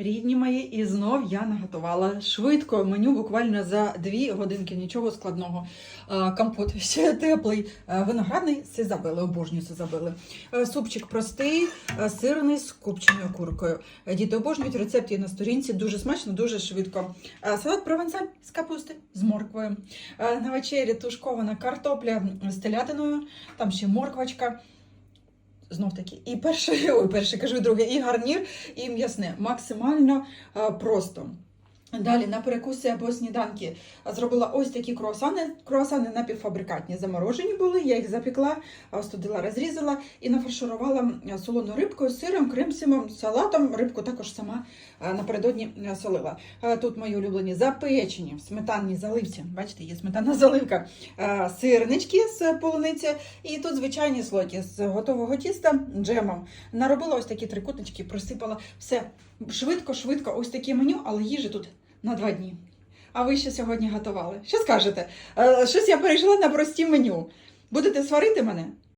Рідні мої, і знов я наготувала швидко меню, буквально за дві годинки, нічого складного. Е, Компот ще теплий, е, виноградний сизабели, обожнюю сизабели. Е, Супчик простий, сирний з копченою куркою. Діти обожнюють рецепт є на сторінці, дуже смачно, дуже швидко. Салат провансаль з капусти, з морквою. На вечері тушкована картопля з телятиною, там ще морквочка. Знов таки, і перше, ой, перше кажу, і друге, і гарнір, і м'ясне. Максимально е, просто. Далі на перекуси або сніданки зробила ось такі круасани. Круасани напівфабрикатні заморожені були. Я їх запекла, остудила, розрізала і нафарширувала солоною рибкою, сиром, кремсимом, салатом. Рибку також сама напередодні солила. Тут мої улюблені запечені в сметанній заливці. Бачите, є сметанна заливка, сирнички з полуниці, і тут звичайні слойки з готового тіста джемом. Наробила ось такі трикутнички, присипала все швидко, швидко, ось таке меню, але їжі тут на два дні. А ви ще сьогодні готували? Що скажете? Е, Щось я перейшла на прості меню. Будете сварити мене?